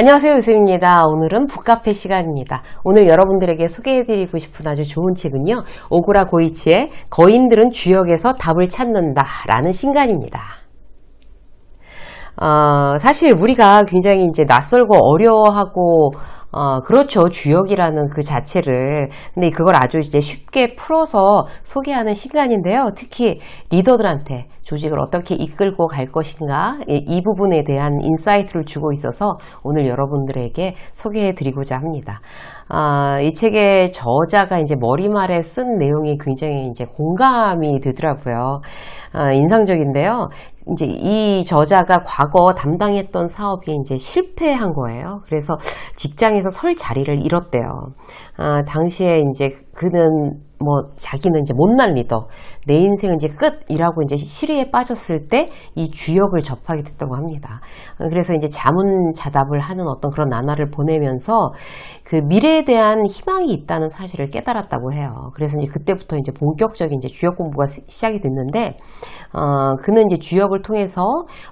안녕하세요. 유수입니다. 오늘은 북카페 시간입니다. 오늘 여러분들에게 소개해드리고 싶은 아주 좋은 책은요. 오구라 고이치의 거인들은 주역에서 답을 찾는다 라는 신간입니다. 어, 사실 우리가 굉장히 이제 낯설고 어려워하고 어, 그렇죠. 주역이라는 그 자체를. 근데 그걸 아주 이제 쉽게 풀어서 소개하는 시간인데요. 특히 리더들한테 조직을 어떻게 이끌고 갈 것인가 이, 이 부분에 대한 인사이트를 주고 있어서 오늘 여러분들에게 소개해 드리고자 합니다. 아, 이 책의 저자가 이제 머리말에 쓴 내용이 굉장히 이제 공감이 되더라고요. 아, 인상적인데요. 이제 이 저자가 과거 담당했던 사업이 이제 실패한 거예요. 그래서 직장에서 설 자리를 잃었대요. 아, 당시에 이제 그는 뭐 자기는 이제 못난 리더, 내 인생은 이제 끝이라고 이제 시리에 빠졌을 때 이 주역을 접하게 됐다고 합니다. 어, 그래서 이제 자문자답을 하는 어떤 그런 나날을 보내면서 그 미래에 대한 희망이 있다는 사실을 깨달았다고 해요. 그래서 이제 그때부터 이제 본격적인 이제 주역 공부가 시작이 됐는데, 어, 그는 이제 주역을 통해서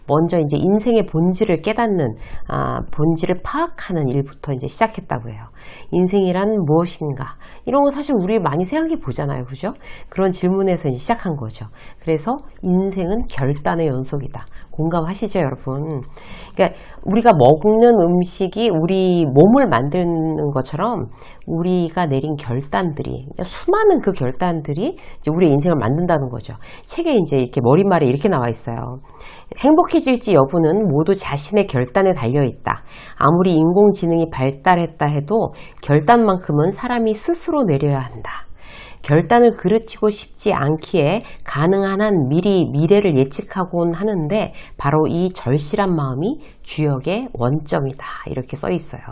먼저 이제 인생의 본질을 깨닫는, 아, 본질을 파악하는 일부터 이제 시작했다고 해요. 인생이란 무엇인가? 이런 거 사실 우리 많이 생각해 보잖아요. 그죠? 그런 질문에서 시작한 거죠. 그래서 인생은 결단의 연속이다. 공감하시죠, 여러분? 그러니까 우리가 먹는 음식이 우리 몸을 만드는 것처럼 우리가 내린 결단들이 그러니까 수많은 그 결단들이 이제 우리의 인생을 만든다는 거죠. 책에 이제 이렇게 머릿말에 이렇게 나와 있어요. 행복해질지 여부는 모두 자신의 결단에 달려 있다. 아무리 인공지능이 발달했다 해도 결단만큼은 사람이 스스로 내려야 한다. 결단을 그르치고 싶지 않기에 가능한 한 미리 미래를 예측하곤 하는데 바로 이 절실한 마음이 주역의 원점이다. 이렇게 써 있어요.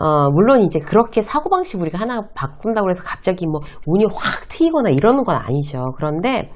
어, 물론 이제 그렇게 사고방식 우리가 하나 바꾼다고 해서 갑자기 뭐 운이 확 튀거나 이러는 건 아니죠. 그런데,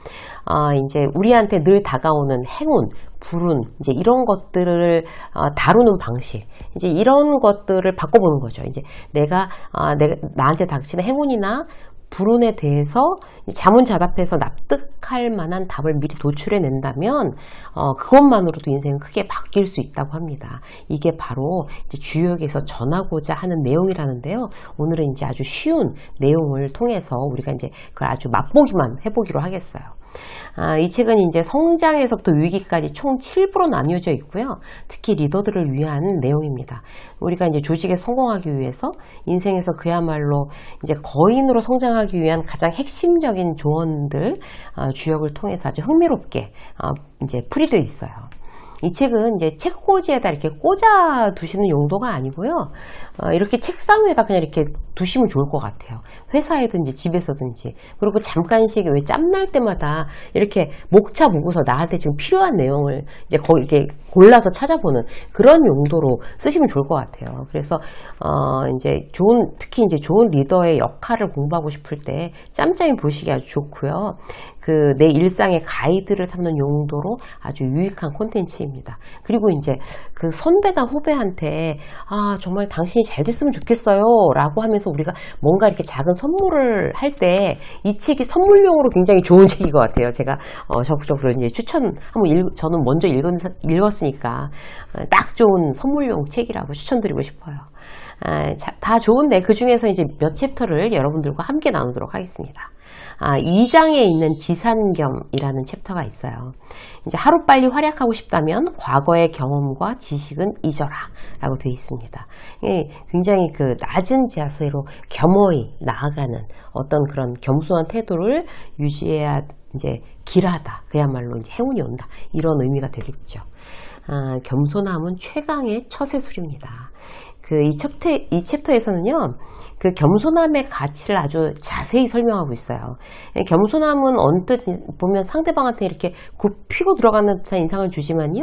어, 이제 우리한테 늘 다가오는 행운, 불운, 이제 이런 것들을 어, 다루는 방식, 이제 이런 것들을 바꿔보는 거죠. 이제 내가, 어, 내가 나한테 닥치는 행운이나 불운에 대해서 자문자답해서 납득할 만한 답을 미리 도출해 낸다면 어, 그것만으로도 인생은 크게 바뀔 수 있다고 합니다. 이게 바로 주역에서 전하고자 하는 내용이라는데요. 오늘은 이제 아주 쉬운 내용을 통해서 우리가 이제 그걸 아주 맛보기만 해보기로 하겠어요. 아, 이 책은 이제 성장에서부터 위기까지 총 7부로 나뉘어져 있고요. 특히 리더들을 위한 내용입니다. 우리가 이제 조직에 성공하기 위해서 인생에서 그야말로 이제 거인으로 성장하기 위한 가장 핵심적인 조언들 아, 주역을 통해서 아주 흥미롭게 아, 이제 풀이되어 있어요. 이 책은 이제 책꽂이에다 이렇게 꽂아 두시는 용도가 아니고요. 어, 이렇게 책상 위에다 그냥 이렇게 두시면 좋을 것 같아요. 회사에든지 집에서든지. 그리고 잠깐씩 왜 짬날 때마다 이렇게 목차 보고서 나한테 지금 필요한 내용을 이제 거기 이렇게 골라서 찾아보는 그런 용도로 쓰시면 좋을 것 같아요. 그래서 어, 이제 좋은 특히 이제 좋은 리더의 역할을 공부하고 싶을 때 짬짬이 보시기 아주 좋고요. 그 내 일상의 가이드를 삼는 용도로 아주 유익한 콘텐츠입니다. 그리고 이제 그 선배나 후배한테 아 정말 당신이 잘 됐으면 좋겠어요 라고 하면서 우리가 뭔가 이렇게 작은 선물을 할 때 이 책이 선물용으로 굉장히 좋은 책인 것 같아요. 제가 어, 적극적으로 이제 추천 한번 읽, 저는 먼저 읽은, 읽었으니까 어, 딱 좋은 선물용 책이라고 추천드리고 싶어요. 아, 자, 다 좋은데 그 중에서 이제 몇 챕터를 여러분들과 함께 나누도록 하겠습니다. 아, 2장에 있는 지산겸이라는 챕터가 있어요. 이제 하루빨리 활약하고 싶다면 과거의 경험과 지식은 잊어라 라고 되어 있습니다. 예, 굉장히 그 낮은 자세로 겸허히 나아가는 어떤 그런 겸손한 태도를 유지해야 이제 길하다. 그야말로 이제 행운이 온다. 이런 의미가 되겠죠. 아, 겸손함은 최강의 처세술입니다. 그 이 챕터, 이 챕터에서는요, 그 겸손함의 가치를 아주 자세히 설명하고 있어요. 겸손함은 언뜻 보면 상대방한테 이렇게 굽히고 들어가는 듯한 인상을 주지만요,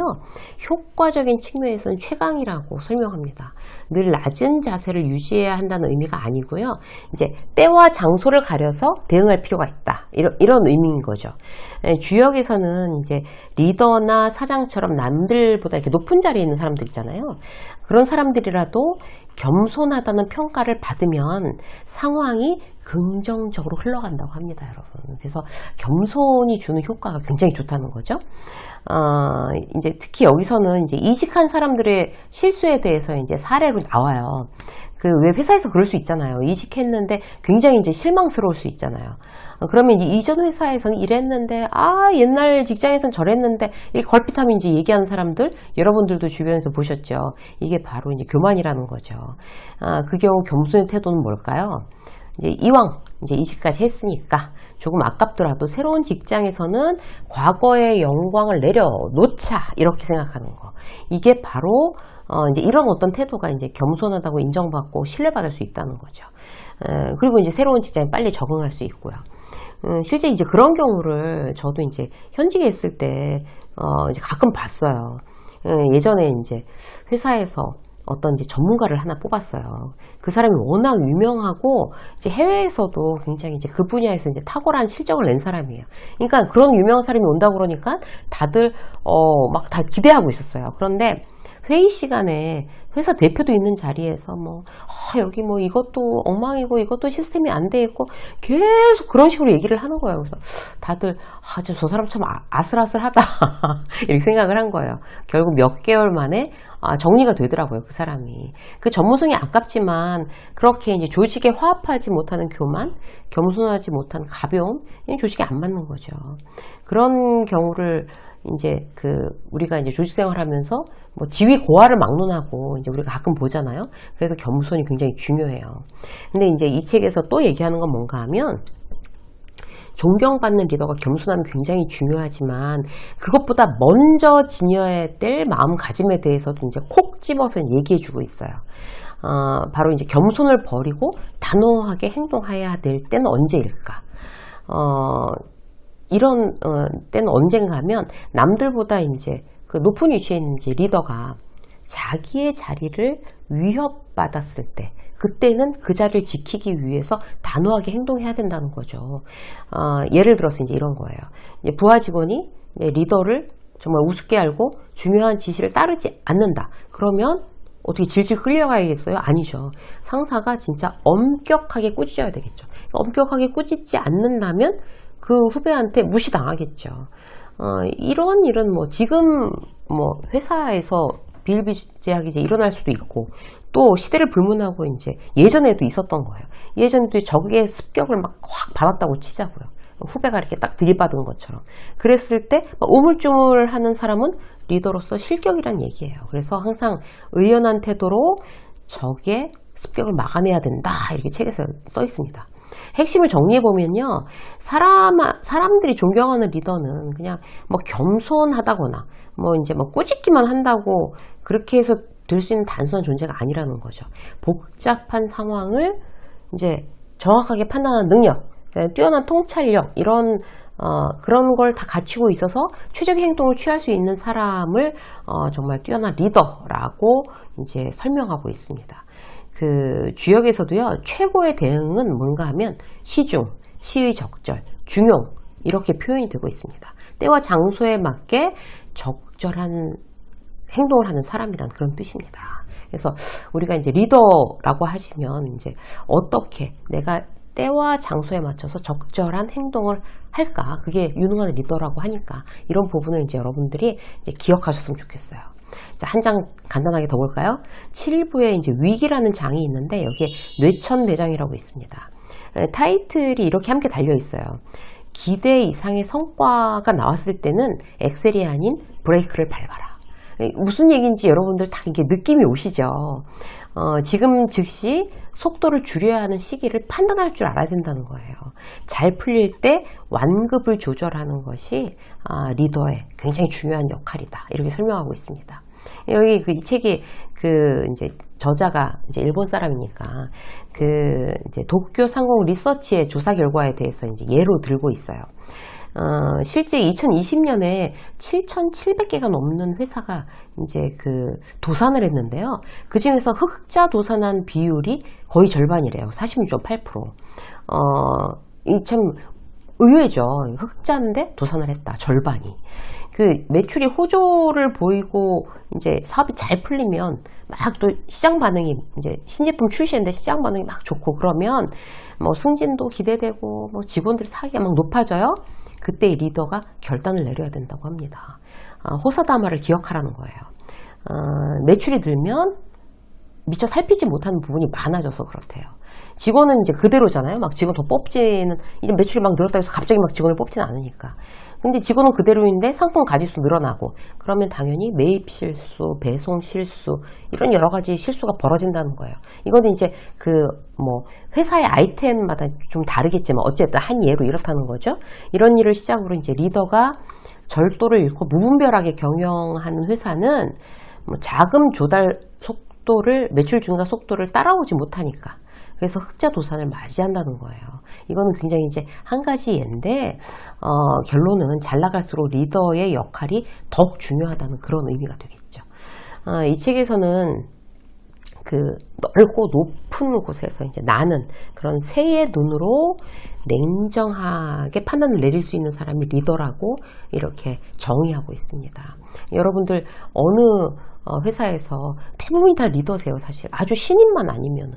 효과적인 측면에서는 최강이라고 설명합니다. 늘 낮은 자세를 유지해야 한다는 의미가 아니고요, 이제 때와 장소를 가려서 대응할 필요가 있다. 이런, 이런 의미인 거죠. 주역에서는 이제 리더나 사장처럼 남들보다 이렇게 높은 자리에 있는 사람들 있잖아요. 그런 사람들이라도 겸손하다는 평가를 받으면 상황이 긍정적으로 흘러간다고 합니다, 여러분. 그래서 겸손이 주는 효과가 굉장히 좋다는 거죠. 어, 이제 특히 여기서는 이제 이직한 사람들의 실수에 대해서 이제 사례로 나와요. 그왜 회사에서 그럴 수 있잖아요. 이직했는데 굉장히 이제 실망스러울 수 있잖아요. 어, 그러면 이전 회사에서는 이랬는데 아 옛날 직장에선 저랬는데 이 걸핏하면 이제 얘기하는 사람들 여러분들도 주변에서 보셨죠. 이게 바로 이제 교만이라는 거죠. 아, 그 경우 겸손의 태도는 뭘까요? 이제 이왕 이제 이직까지 했으니까 조금 아깝더라도 새로운 직장에서는 과거의 영광을 내려놓자 이렇게 생각하는 거. 이게 바로 어 이제 이런 어떤 태도가 이제 겸손하다고 인정받고 신뢰받을 수 있다는 거죠. 에, 그리고 이제 새로운 직장에 빨리 적응할 수 있고요. 음, 실제 이제 그런 경우를 저도 이제 현직에 있을 때 어, 이제 가끔 봤어요. 예, 예전에 이제 회사에서 어떤 이제 전문가를 하나 뽑았어요. 그 사람이 워낙 유명하고 이제 해외에서도 굉장히 이제 그 분야에서 이제 탁월한 실적을 낸 사람이에요. 그러니까 그런 유명한 사람이 온다고 그러니까 다들 어 막 다 기대하고 있었어요. 그런데 회의 시간에 회사 대표도 있는 자리에서 뭐 아, 여기 뭐 이것도 엉망이고 이것도 시스템이 안 돼 있고 계속 그런 식으로 얘기를 하는 거예요. 그래서 다들 아, 저, 저 사람 참 아, 아슬아슬하다 이렇게 생각을 한 거예요. 결국 몇 개월 만에 아, 정리가 되더라고요, 그 사람이. 그 전문성이 아깝지만 그렇게 이제 조직에 화합하지 못하는 교만, 겸손하지 못한 가벼움, 이 조직에 안 맞는 거죠. 그런 경우를 이제 그 우리가 이제 조직 생활하면서 뭐 지위 고하를 막론하고 이제 우리가 가끔 보잖아요. 그래서 겸손이 굉장히 중요해요. 근데 이제 이 책에서 또 얘기하는 건 뭔가 하면 존경받는 리더가 겸손하면 굉장히 중요하지만 그것보다 먼저 지녀야 될 마음가짐에 대해서도 이제 콕 집어서 얘기해주고 있어요. 어, 바로 이제 겸손을 버리고 단호하게 행동해야 될 때는 언제일까? 어, 이런 어, 때는 언젠가 하면 남들보다 이제 그 높은 위치에 있는 이제 리더가 자기의 자리를 위협받았을 때 그때는 그 자리를 지키기 위해서 단호하게 행동해야 된다는 거죠. 어, 예를 들어서 이제 이런 거예요. 이제 부하 직원이 리더를 정말 우습게 알고 중요한 지시를 따르지 않는다. 그러면 어떻게 질질 끌려가야겠어요? 아니죠. 상사가 진짜 엄격하게 꾸짖어야 되겠죠. 엄격하게 꾸짖지 않는다면 그 후배한테 무시당하겠죠. 어, 이런 일은 뭐 지금 뭐 회사에서 비일비재하게 이제 일어날 수도 있고 또 시대를 불문하고 이제 예전에도 있었던 거예요. 예전에도 적의 습격을 막 확 받았다고 치자고요. 후배가 이렇게 딱 들이받은 것처럼. 그랬을 때 우물쭈물하는 사람은 리더로서 실격이란 얘기예요. 그래서 항상 의연한 태도로 적의 습격을 막아내야 된다. 이렇게 책에서 써 있습니다. 핵심을 정리해 보면요, 사람 사람들이 존경하는 리더는 그냥 뭐 겸손하다거나 뭐 이제 뭐 꾸짖기만 한다고 그렇게 해서 될 수 있는 단순한 존재가 아니라는 거죠. 복잡한 상황을 이제 정확하게 판단하는 능력, 뛰어난 통찰력 이런 어, 그런 걸 다 갖추고 있어서 최적의 행동을 취할 수 있는 사람을 어, 정말 뛰어난 리더라고 이제 설명하고 있습니다. 그 주역에서도요 최고의 대응은 뭔가 하면 시중, 시의 적절, 중용 이렇게 표현이 되고 있습니다. 때와 장소에 맞게 적절한 행동을 하는 사람이란 그런 뜻입니다. 그래서 우리가 이제 리더라고 하시면 이제 어떻게 내가 때와 장소에 맞춰서 적절한 행동을 할까? 그게 유능한 리더라고 하니까 이런 부분을 이제 여러분들이 이제 기억하셨으면 좋겠어요. 한 장 간단하게 더 볼까요? 7부에 이제 위기라는 장이 있는데 여기에 뇌천 내장이라고 있습니다. 타이틀이 이렇게 함께 달려 있어요. 기대 이상의 성과가 나왔을 때는 엑셀이 아닌 브레이크를 밟아라. 무슨 얘기인지 여러분들 다 이게 느낌이 오시죠? 어, 지금 즉시 속도를 줄여야 하는 시기를 판단할 줄 알아야 된다는 거예요. 잘 풀릴 때 완급을 조절하는 것이 아, 리더의 굉장히 중요한 역할이다. 이렇게 설명하고 있습니다. 여기 그 이 책이 그 이제 저자가 이제 일본 사람이니까 그 이제 도쿄 상공 리서치의 조사 결과에 대해서 이제 예로 들고 있어요. 어, 실제 2020년에 7,700개가 넘는 회사가 이제 그 도산을 했는데요. 그 중에서 흑자 도산한 비율이 거의 절반이래요. 46.8%. 어, 이참 의외죠. 흑자인데 도산을 했다. 절반이. 그 매출이 호조를 보이고 이제 사업이 잘 풀리면 막 또 시장 반응이 이제 신제품 출시인데 시장 반응이 막 좋고 그러면 뭐 승진도 기대되고 뭐 직원들 사기가 막 높아져요. 그때 이 리더가 결단을 내려야 된다고 합니다. 어, 호사다마를 기억하라는 거예요. 어, 매출이 늘면 미처 살피지 못하는 부분이 많아져서 그렇대요. 직원은 이제 그대로잖아요. 막 직원 더 뽑지는, 이제 매출이 막 늘었다 해서 갑자기 막 직원을 뽑지는 않으니까. 근데 직원은 그대로인데 상품 가짓수 늘어나고, 그러면 당연히 매입 실수, 배송 실수, 이런 여러 가지 실수가 벌어진다는 거예요. 이거는 이제 그, 뭐, 회사의 아이템마다 좀 다르겠지만, 어쨌든 한 예로 이렇다는 거죠. 이런 일을 시작으로 이제 리더가 절도를 잃고 무분별하게 경영하는 회사는 뭐 자금 조달 속도를 매출 증가 속도를 따라오지 못하니까 그래서 흑자 도산을 맞이한다는 거예요. 이거는 굉장히 이제 한 가지 예인데 어, 결론은 잘 나갈수록 리더의 역할이 더욱 중요하다는 그런 의미가 되겠죠. 어, 이 책에서는 그 넓고 높은 곳에서 이제 나는 그런 새의 눈으로 냉정하게 판단을 내릴 수 있는 사람이 리더라고 이렇게 정의하고 있습니다. 여러분들 어느 어, 회사에서 대부분이 다 리더세요, 사실. 아주 신인만 아니면은.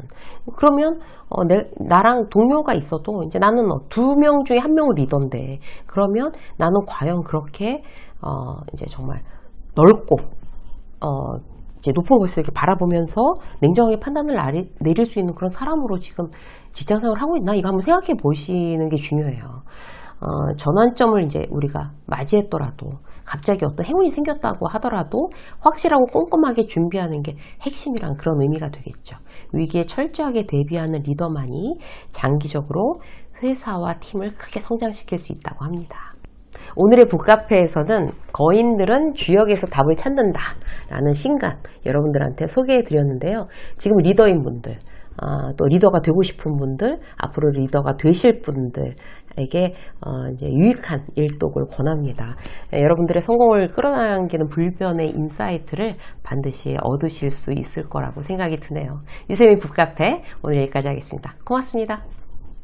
그러면, 어, 내, 나랑 동료가 있어도, 이제 나는 어, 두명 중에 한 명은 리더인데, 그러면 나는 과연 그렇게, 어, 이제 정말 넓고, 어, 이제 높은 이렇게 바라보면서 냉정하게 판단을 나리- 내릴 수 있는 그런 사람으로 지금 직장 생활을 하고 있나? 이거 한번 생각해 보시는 게 중요해요. 어, 전환점을 이제 우리가 맞이했더라도 갑자기 어떤 행운이 생겼다고 하더라도 확실하고 꼼꼼하게 준비하는 게 핵심이란 그런 의미가 되겠죠. 위기에 철저하게 대비하는 리더만이 장기적으로 회사와 팀을 크게 성장시킬 수 있다고 합니다. 오늘의 북카페에서는 거인들은 주역에서 답을 찾는다 라는 신간 여러분들한테 소개해 드렸는데요. 지금 리더인 분들, 아, 또 리더가 되고 싶은 분들, 앞으로 리더가 되실 분들에게 어, 이제 유익한 일독을 권합니다. 예, 여러분들의 성공을 끌어당기는 불변의 인사이트를 반드시 얻으실 수 있을 거라고 생각이 드네요. 유세민 북카페 오늘 여기까지 하겠습니다. 고맙습니다.